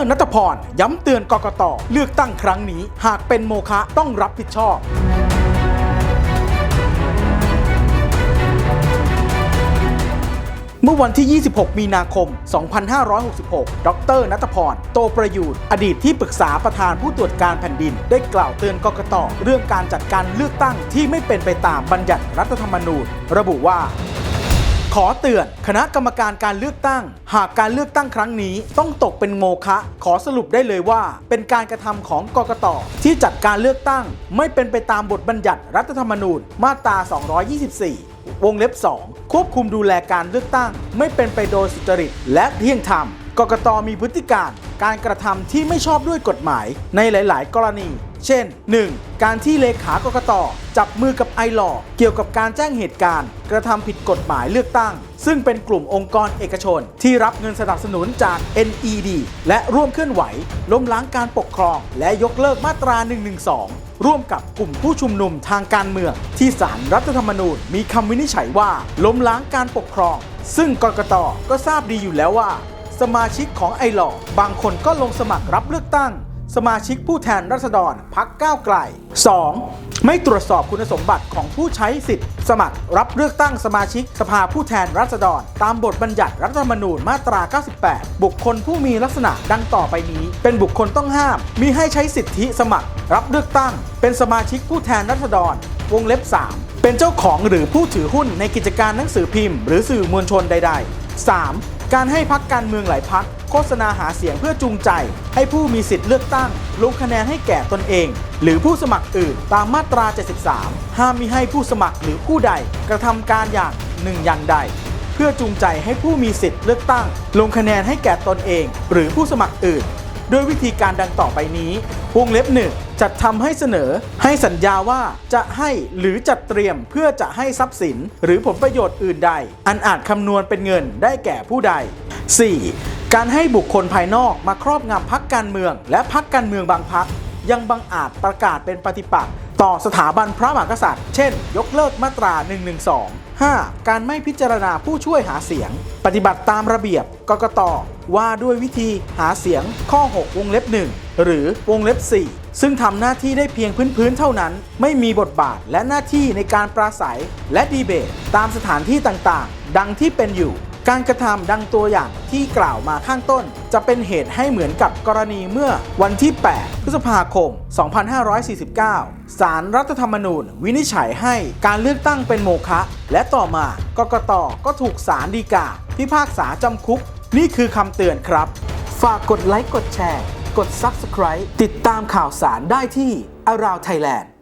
รนัทพร ย้ำเตือนกกตเลือกตั้งครั้งนี้ หากเป็นโมฆะต้องรับผิดชอบเมื่อวันที่ 26 มีนาคม 2566 ดรนัทพร โตประยูนอดีตที่ปรึกษาประธานผู้ตรวจการแผ่นดิน ได้กล่าวเตือนกกตเรื่องการจัดการเลือกตั้งที่ไม่เป็นไปตามบัญญัติรัฐธรรมนูญ ระบุว่า ขอเตือน คณะกรรมการการเลือกตั้ง หากการเลือกตั้งครั้งนี้ ต้องตกเป็นโมฆะขอสรุปได้เลยว่า เป็นการกระทำของกกตที่จัดการเลือกตั้ง ไม่เป็นไปตามบทบัญญัติรัฐธรรมนูญมาตรา 224วงเล็บ 2 ควบคุมดูแลการเลือกตั้ง ไม่เป็นไปโดยสุจริต และเที่ยงธรรม กกตมีพฤติการ การกระทำที่ไม่ชอบด้วยกฎหมายในหลาย ๆ กรณี เช่น 1. การที่เลขากกตจับมือกับไอหลอเกี่ยวกับการแจ้งเหตุการณ์ กระทำผิดกฎหมายเลือกตั้ง ซึ่งเป็นกลุ่มองค์กรเอกชน ที่รับเงินสนับสนุนจาก NED และร่วมเคลื่อนไหว ล้มล้างการปกครอง และยกเลิกมาตรา 112 ร่วมกับกลุ่มผู้ชุมนุมทางการเมือง ที่ศาลรรัฐธรรมนูญมีคำวินิจฉัยว่า ล้มล้างการปกครอง ซึ่งกกตก็ทราบดีอยู่แล้วว่า สมาชิกของไอหลอบางคนก็ลงสมัครรับเลือกตั้ง สมาชิกผู้แทนราษฎรพักก้าวไกล 2. ไม่ตรวจสอบคุณสมบัติของผู้ใช้สิทธิ์ สมัครรับเลือกตั้งสมาชิกสภาผู้แทนราษฎร ตามบทบัญญัติรัฐธรรมนูญมาตรา 98 บุคคลผู้มีลักษณะดังต่อไปนี้ เป็นบุคคลต้องห้ามมิให้ใช้สิทธิสมัคร รับเลือกตั้ง เป็นสมาชิกผู้แทนราษฎร วงเล็บ 3 เป็นเจ้าของหรือผู้ถือหุ้นในกิจการหนังสือพิมพ์ หรือสื่อมวลชนใด ๆ 3. การให้พักการเมืองหลายพักโฆษณาหาเสียงเพื่อจูงใจ ให้ผู้มีสิทธิ์เลือกตั้ง ลงคะแนนให้แก่ตนเอง หรือผู้สมัครอื่นตามมาตรา 73 ห้ามมิให้ผู้สมัครหรือผู้ใดกระทำการอย่างหนึ่งอย่างใด เพื่อจูงใจให้ผู้มีสิทธิ์เลือกตั้ง ลงคะแนนให้แก่ตนเอง หรือผู้สมัครอื่น ด้วยวิธีการดังต่อไปนี้วงเล็บหนึ่งจัดทำให้เสนอ ให้สัญญาว่าจะให้หรือจัดเตรียมเพื่อจะให้ทรัพย์สิน หรือผลประโยชน์อื่นใด อันอาจคำนวณเป็นเงินได้แก่ผู้ใด 4. การให้บุคคลภายนอกมาครอบงำพักการเมือง และพักการเมืองบางพักยังบังอาจประกาศเป็นปฏิปักษ์ต่อสถาบันพระมหากษัตริย์ เช่น ยกเลิกมาตรา 112 5. การไม่พิจารณาผู้ช่วยหาเสียง ปฏิบัติตามระเบียบกกตว่าด้วยวิธีหาเสียงข้อ 6 วงเล็บ 1 หรือวงเล็บ 4 ซึ่งทำหน้าที่ได้เพียงพื้นๆเท่านั้น ไม่มีบทบาทและหน้าที่ในการปราศัยและดีเบต ตามสถานที่ต่างๆ ดังที่เป็นอยู่ การกระทำดังตัวอย่างที่กล่าวมาข้างต้น จะเป็นเหตุให้เหมือนกับกรณีเมื่อวันที่ 8 พฤษภาคม 2549ศาลรัฐธรรมนูญวินิจฉัยให้การเลือกตั้งเป็นโมฆะและต่อมากกตก็ถูกศาลฎีกาพิพากษาจำคุก นี่คือคำเตือนครับ ฝากกดไลค์กดแชร์ กด Subscribe ติดตามข่าวสารได้ที่ Around Thailand